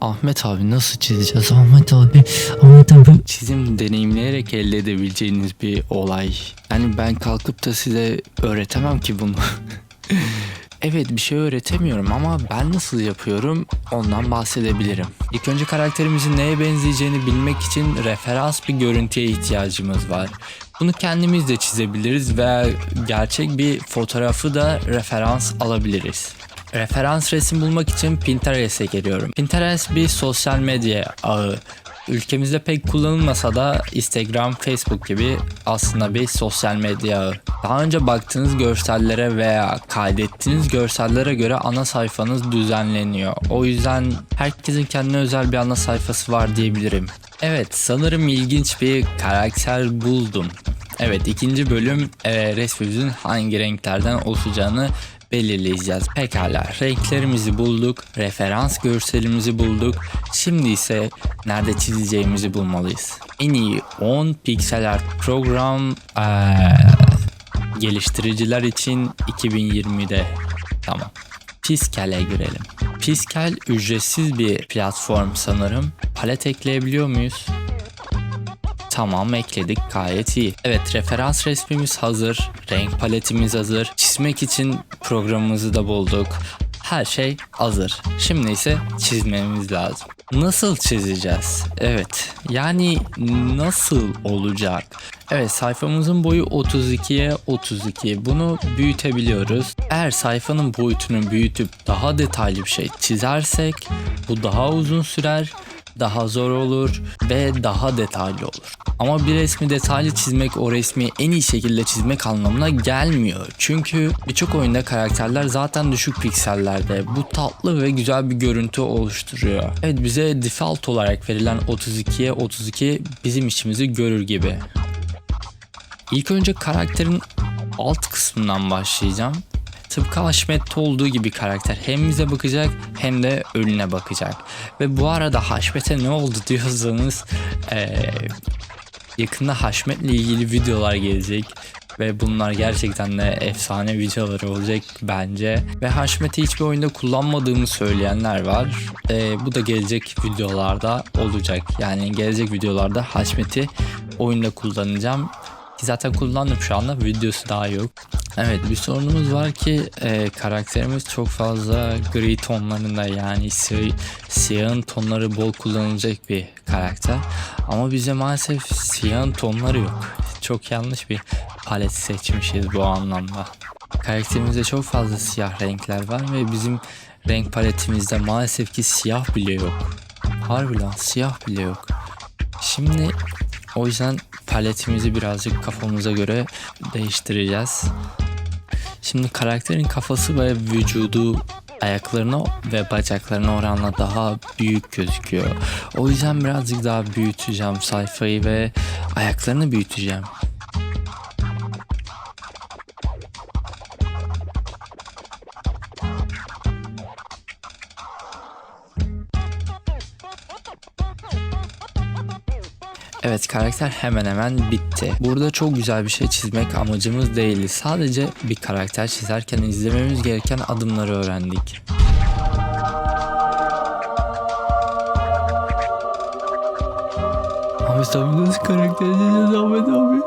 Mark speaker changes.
Speaker 1: Ahmet abi nasıl çizeceğiz? Ahmet abi, Ahmet abi. Çizim deneyimleyerek elde edebileceğiniz bir olay. Yani ben kalkıp da size öğretemem ki bunu. Evet bir şey öğretemiyorum ama ben nasıl yapıyorum ondan bahsedebilirim. İlk önce karakterimizin neye benzeyeceğini bilmek için referans bir görüntüye ihtiyacımız var. Bunu kendimiz de çizebiliriz veya gerçek bir fotoğrafı da referans alabiliriz. Referans resim bulmak için Pinterest'e geliyorum. Pinterest bir sosyal medya ağı. Ülkemizde pek kullanılmasa da Instagram, Facebook gibi aslında bir sosyal medya ağı. Daha önce baktığınız görsellere veya kaydettiğiniz görsellere göre ana sayfanız düzenleniyor. O yüzden herkesin kendine özel bir ana sayfası var diyebilirim. Evet sanırım ilginç bir karakter buldum. Evet ikinci bölüm e, resmimizin hangi renklerden oluşacağını belirleyeceğiz. Pekala renklerimizi bulduk, referans görselimizi bulduk. Şimdi ise nerede çizeceğimizi bulmalıyız. En iyi 10 piksel art program eee, geliştiriciler için 2020'de tamam. Piskel'e girelim. Piskel ücretsiz bir platform sanırım. Palet ekleyebiliyor muyuz? Tamam ekledik gayet iyi. Evet referans resmimiz hazır. Renk paletimiz hazır. Çizmek için programımızı da bulduk. Her şey hazır. Şimdi ise çizmemiz lazım. Nasıl çizeceğiz? Evet. Yani nasıl olacak? Evet sayfamızın boyu 32'ye 32. Bunu büyütebiliyoruz. Eğer sayfanın boyutunu büyütüp daha detaylı bir şey çizersek bu daha uzun sürer daha zor olur ve daha detaylı olur. Ama bir resmi detaylı çizmek o resmi en iyi şekilde çizmek anlamına gelmiyor. Çünkü birçok oyunda karakterler zaten düşük piksellerde. Bu tatlı ve güzel bir görüntü oluşturuyor. Evet bize default olarak verilen 32'ye 32 bizim işimizi görür gibi. İlk önce karakterin alt kısmından başlayacağım. Tıpkı Haşmet'te olduğu gibi karakter hem bize bakacak hem de önüne bakacak. Ve bu arada Haşmet'e ne oldu diyorsanız eee, yakında Haşmet'le ilgili videolar gelecek. Ve bunlar gerçekten de efsane videolar olacak bence. Ve Haşmet'i hiçbir oyunda kullanmadığımı söyleyenler var. Eee, bu da gelecek videolarda olacak. Yani gelecek videolarda Haşmet'i oyunda kullanacağım. Ki zaten kullandım şu anda videosu daha yok. Evet bir sorunumuz var ki e, karakterimiz çok fazla gri tonlarında yani si siyahın tonları bol kullanılacak bir karakter. Ama bize maalesef siyahın tonları yok. Çok yanlış bir palet seçmişiz bu anlamda. Karakterimizde çok fazla siyah renkler var ve bizim renk paletimizde maalesef ki siyah bile yok. Harbi lan siyah bile yok. Şimdi o yüzden paletimizi birazcık kafamıza göre değiştireceğiz. Şimdi karakterin kafası ve vücudu ayaklarına ve bacaklarına oranla daha büyük gözüküyor. O yüzden birazcık daha büyüteceğim sayfayı ve ayaklarını büyüteceğim. Evet karakter hemen hemen bitti. Burada çok güzel bir şey çizmek amacımız değildi. Sadece bir karakter çizerken izlememiz gereken adımları öğrendik. Abi nasıl karakter çizeceğiz Ahmet abi?